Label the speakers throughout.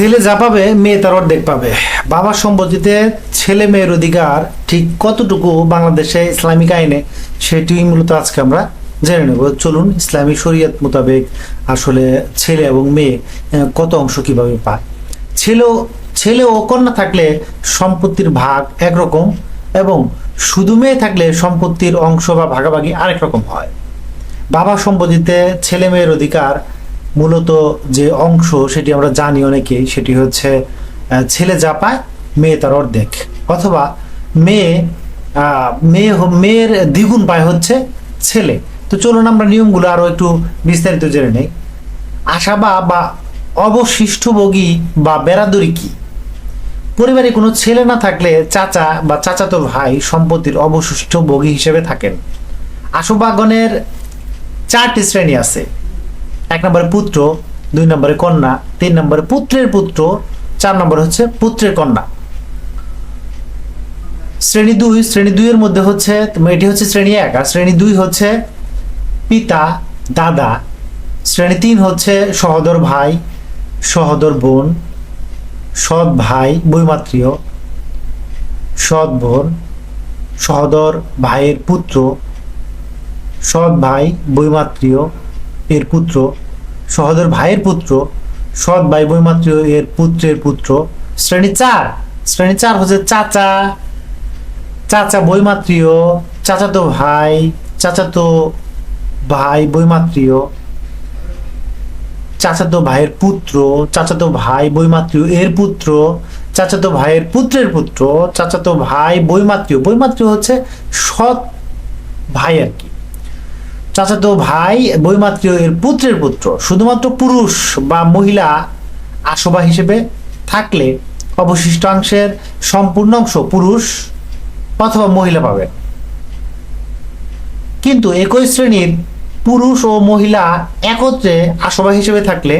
Speaker 1: ছেলে যা পাবে, মেয়ে তার অর্ধেক পাবে। বাবার সম্পত্তিতে ছেলে মেয়ের অধিকার ঠিক কতটুকু বাংলাদেশে ইসলামিক আইনে সেটি মূলত আজকে আমরা জেনে নেব। চলুন, ইসলামী শরীয়ত মোতাবেক আসলে ছেলে এবং মেয়ে কত অংশ কীভাবে পায়? ছেলে ছেলে ও কন্যা থাকলে সম্পত্তির ভাগ একরকম এবং শুধু মেয়ে থাকলে সম্পত্তির অংশ বা ভাগাভাগি আরেক রকম হয়। বাবা সম্পত্তিতে ছেলে মেয়ের অধিকার মূলত যে অংশ সেটি আমরা জানি অনেকেই সেটি হচ্ছে ছেলে যা পায় মেয়ে তার অর্ধেক। অথবা মেয়ে মেয়ে মেয়ের দ্বিগুণ পায় হচ্ছে ছেলে। তো চলুন আমরা নিয়মগুলো আরও একটু বিস্তারিত জেনে নেই। আশাবা বা অবশিষ্ট অবশিষ্টভোগী বা বেরাদরি কি? পরিবারে কোনো ছেলে না থাকলে চাচা বা চাচাতো ভাই সম্পত্তির অবশিষ্ট ভোগী হিসেবে থাকেন। আশুবাগনের চারটি শ্রেণি আছে। এক নম্বরে পুত্র, দুই নম্বরে কন্যা, তিন নম্বরে পুত্রের পুত্র, চার নম্বর হচ্ছে পুত্রের কন্যা। শ্রেণি দুই, শ্রেণি দুইয়ের মধ্যে হচ্ছে, এটি হচ্ছে শ্রেণি এক, আর শ্রেণি দুই হচ্ছে পিতা, দাদা। শ্রেণি তিন হচ্ছে সহদর ভাই, সহদর বোন, সৎ ভাই, বৈমাত্রীয়, সৎ বোন, সহদর ভাইয়ের পুত্র, সৎ ভাই, বৈমাত্রীয় এর পুত্র, সহদর ভাইয়ের পুত্র, সৎ ভাই বৈমাত্রীয় এর পুত্রের পুত্র। শ্রেণি চার। শ্রেণি চার হচ্ছে চাচা। চাচা বৈমাত্রীয়, চাচাতো ভাই চাচাতো ভাই বৈমাত্রীয়। চাচাতো ভাইয়ের পুত্র, চাচাতো ভাই বৈমাত্রীয় এর পুত্র, চাচাতো ভাইয়ের পুত্রের পুত্র, চাচাতো ভাই বৈমাত্রীয়। বৈমাত্রীয় হচ্ছে সৎ ভাই আর কি। চাচাতো ভাই, বৈমাত্রীয় এর পুত্রের পুত্র, শুধুমাত্র পুরুষ বা মহিলা আশবা হিসেবে থাকলে অবশিষ্টাংশের সম্পূর্ণ অংশ পুরুষ অথবা মহিলা পাবে। কিন্তু একই শ্রেণির পুরুষ ও মহিলা একত্রে আসবা হিসেবে থাকলে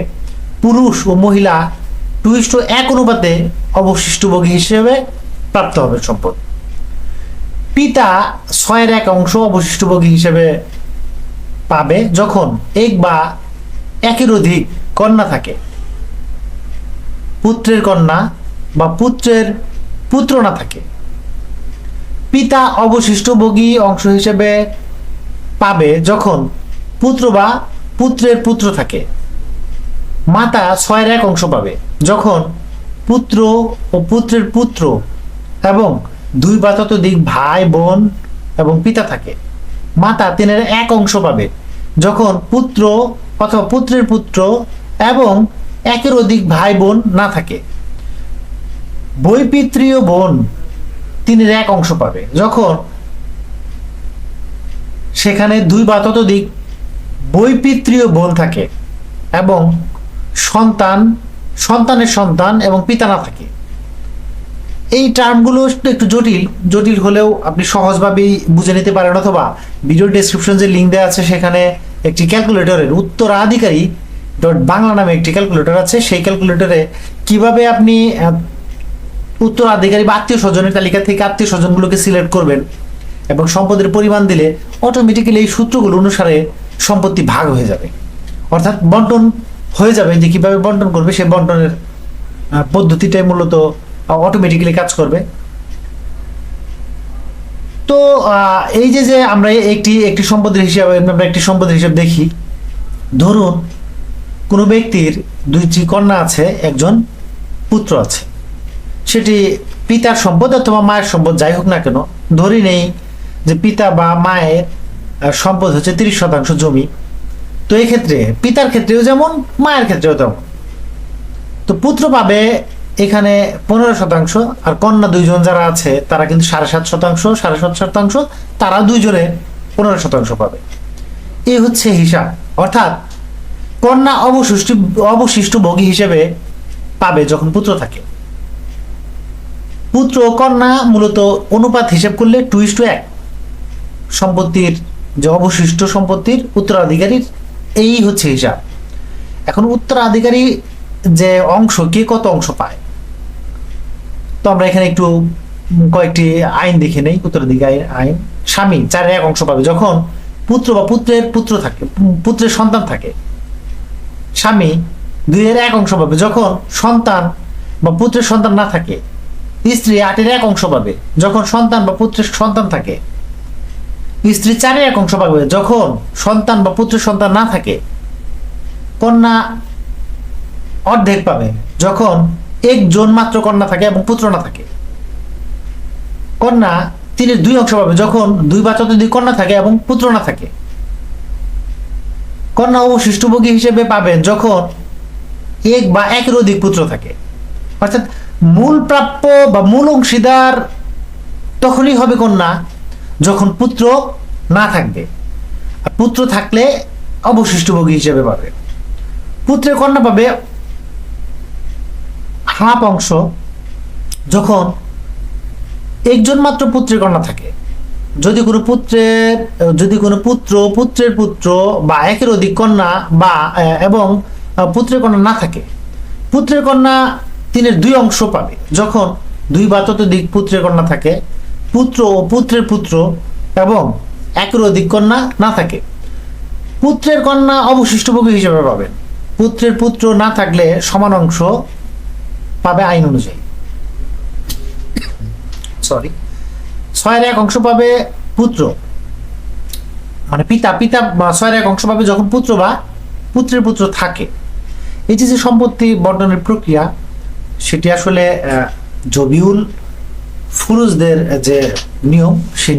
Speaker 1: পুরুষ ও মহিলা টুইস্ট এক অনুপাতে অবশিষ্টভোগী হিসেবে প্রাপ্ত হবে সম্পদ। পিতা ছয়ের এক অংশ অবশিষ্টভোগী হিসেবে পাবে যখন এক বা একের অধিক কন্যা থাকে। পুত্রের কন্যা বা পুত্রের পুত্র না থাকে। পিতা অবশিষ্ট অবশিষ্টভোগী অংশ হিসেবে পাবে যখন পুত্র বা পুত্রের পুত্র থাকে। মাতা ছয়ের এক অংশ পাবে যখন পুত্র ও পুত্রের পুত্র এবং দুই বা ততোধিক ভাই, বোন এবং পিতা থাকে। মাতা তিনের এক অংশ পাবে। যখন পুত্র অথবা পুত্রের পুত্র এবং একের অধিক ভাই বোন না থাকে, বৈপিত্রীয় বোন তিনের এক অংশ পাবে। যখন সেখানে দুই বা ততোধিক বৈপিত্রীয় বোন থাকে এবং সন্তান, সন্তানের সন্তান এবং পিতা না থাকে এই টার্মগুলো একটু জটিল জটিল হলেও আপনি সহজভাবেই বুঝে নিতে পারেন অথবা ভিডিও ডেসক্রিপশন যে লিঙ্ক দেওয়া আছে সেখানে একটি ক্যালকুলেটরের উত্তরাধিকারী ডট বাংলা নামে একটি ক্যালকুলেটর আছে। সেই ক্যালকুলেটরে কীভাবে আপনি উত্তরাধিকারী বা আত্মীয় স্বজনের তালিকা থেকে আত্মীয় স্বজনগুলোকে সিলেক্ট করবেন এবং সম্পদের পরিমাণ দিলে অটোমেটিক্যালি এই সূত্রগুলো অনুসারে সম্পত্তি ভাগ হয়ে যাবে। অর্থাৎ বন্টন হয়ে যাবে যে কীভাবে বন্টন করবে সেই বন্টনের পদ্ধতিটাই মূলত অটোমেটিক্যালি কাজ করবে। তো এই যে যে আমরা একটি একটি সম্পদের হিসাবে, আমরা একটি সম্পদের হিসাব দেখি, ধরুন কোনো ব্যক্তির দুইটি কন্যা আছে, একজন পুত্র আছে। সেটি পিতার সম্পদ অথবা মায়ের সম্পদ, যাই হোক না কেন, ধরি নেই যে পিতা বা মায়ের সম্পদ হচ্ছে তিরিশ শতাংশ জমি। তো এই ক্ষেত্রে পিতার ক্ষেত্রেও যেমন, মায়ের ক্ষেত্রেও তেমন। তো পুত্র পাবে এখানে পনেরো শতাংশ আর কন্যা দুইজন যারা আছে, তারা কিন্তু সাড়ে সাত শতাংশ, সাড়ে সাত শতাংশ, তারা দুইজনে পনেরো শতাংশ পাবে। এই হচ্ছে হিসাব। অর্থাৎ কন্যা অবশিষ্ট অবশিষ্ট ভোগী হিসেবে পাবে যখন পুত্র থাকে। পুত্র ও কন্যা মূলত অনুপাত হিসেব করলে টু ইস টু এক। সম্পত্তির যে অবশিষ্ট সম্পত্তির উত্তরাধিকারীর, এই হচ্ছে হিসাব। এখন উত্তরাধিকারী যে অংশ, কে কত অংশ পায়? আমরা এখানে একটু কয়েকটি আইন দেখে নেই, উত্তরাধিকারী আইন। স্বামী চারের এক অংশ পাবে। যখন পুত্র বা পুত্রের পুত্র থাকে, পুত্রের সন্তান থাকে, স্বামী দুইয়ের এক অংশ পাবে। যখন সন্তান বা পুত্রের সন্তান না থাকে, স্ত্রী আটের এক অংশ পাবে। যখন সন্তান বা পুত্রের সন্তান থাকে, স্ত্রী চারের এক অংশ পাবে। যখন সন্তান বা পুত্রের সন্তান না থাকে, কন্যা অর্ধেক পাবে। যখন একজন মাত্র কন্যা থাকে এবং পুত্র না থাকে। কন্যা তিনের দুই অংশ পাবে, যখন দুই বা ততোধিক কন্যা থাকে এবং পুত্র না থাকে। কন্যা অবশিষ্টভোগী হিসেবে পাবেন যখন এক বা একের অধিক পুত্র থাকে। অর্থাৎ মূল প্রাপ্য বা মূল অংশীদার তখনই হবে কন্যা যখন পুত্র না থাকবে। পুত্র থাকলে অবশিষ্টভোগী হিসেবে পাবে। পুত্রের কন্যা পাবে হাফ অংশ যখন একজন মাত্র পুত্রের কন্যা থাকে। যদি কোনো পুত্রের, যদি কোনো পুত্র পুত্রের পুত্র বা একের অধিক কন্যা বা এবং পুত্রের কন্যা না থাকে, পুত্রের কন্যা তিনের দুই অংশ পাবে। যখন দুই বা ততোধিক পুত্রের কন্যা থাকে, পুত্র ও পুত্রের পুত্র এবং একের অধিক কন্যা না থাকে, পুত্রের কন্যা অবশিষ্টভোগী হিসেবে পাবেন। পুত্রের পুত্র না থাকলে সমান অংশ পাবে আইন অনুযায়ী। সরি ছয়ের এক অংশ পাবে পুত্র। মানে পিতা পিতা ছয়ের এক অংশ পাবে যখন পুত্র বা পুত্রের পুত্র থাকে। এই যে যে সম্পত্তি বন্টনের প্রক্রিয়া, সেটি আসলে জবিউল ফুরুজদের যে নিয়ম, সেই